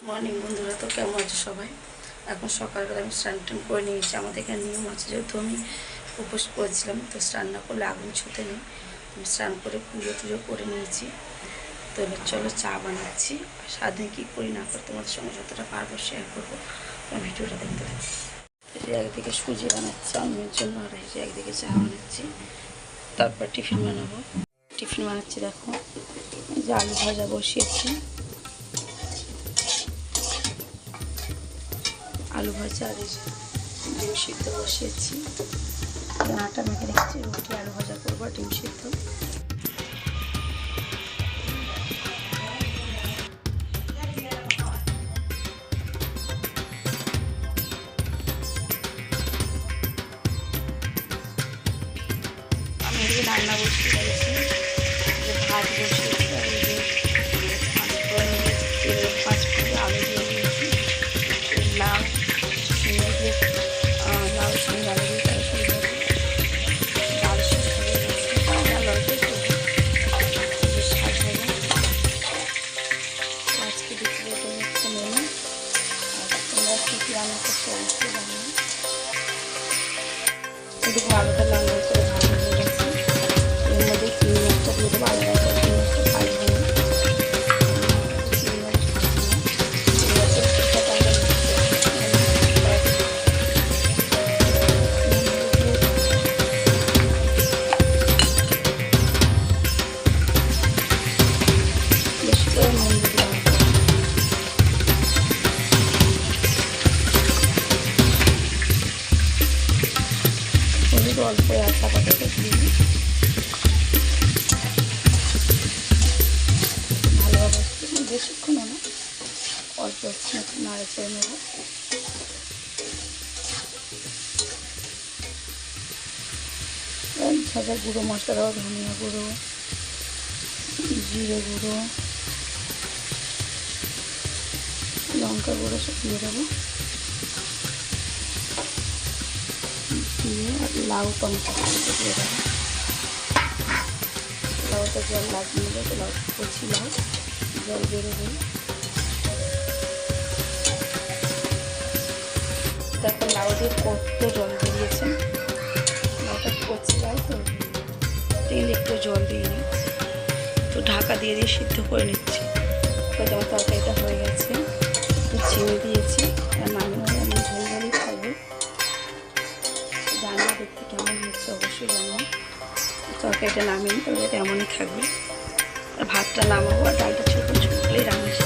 Morning বন্ধুরা, তো কেমন আছে সবাই? এখন সকালবেলা আমি স্নান টান করে নিয়েছি। আমাদের এখানে নিয়ম আছে, যেহেতু আমি উপোস করেছিলাম, তো স্নান না করলে আগুন ছুতে নেই। আমি স্নান করে পুজো টুজো করে নিয়েছি। তো এবার চলো চা বানাচ্ছি। আর সারাদিন কী করি না করে তোমাদের সঙ্গে যতটা পারব শেয়ার করব। তোমার ভিডিওটা দেখতে যে একদিকে সুজি বানাচ্ছি অন্যের জন্য আর একদিকে চা বানাচ্ছি। তারপর টিফিন বানাবো। টিফিন বানাচ্ছি, দেখো। যে আলু ভাজা বসিয়েছি। আলু ভাজা আর ডিম সিদ্ধ বসিয়েছি। আটা মেখে রেখেছি, রুটি, আলু ভাজা করব ডিম সিদ্ধ। রান্না বসিয়ে দিয়েছি, ভাত বসিয়েছি ทุกวันกำลัง হলুদ অল্প আছে আপাতত দিই ভালোভাবে একটু বেশিক্ষণও না অল্প একটু নাড়ে চেড়ে নেব ভাজা গুঁড়ো মশলা ধনিয়া গুঁড়ো জিরে গুঁড়ো লঙ্কা গুঁড়ো সব দিয়ে দেবো লাউ টমেটো দিয়ে দেবো লাউটা জল লাগিয়ে তো লাউ, কচি লাউ, জল বেরোবে তারপর লাউ দিয়ে কত জল বেরিয়েছে। লাউটা কচি লাউ, তো তেল একটু জল দিয়ে নিই। একটু ঢাকা দিয়ে দিয়ে সিদ্ধ করে নিচ্ছি। তো আমার তরকারিটা হয়ে গেছে। একটু চিনি দিয়েছি তরকারিটা নামিয়ে তেমনই এমনই থাকবে ভাতটা নামাবো আর ডালটা ছোটো ছোটো রান্না।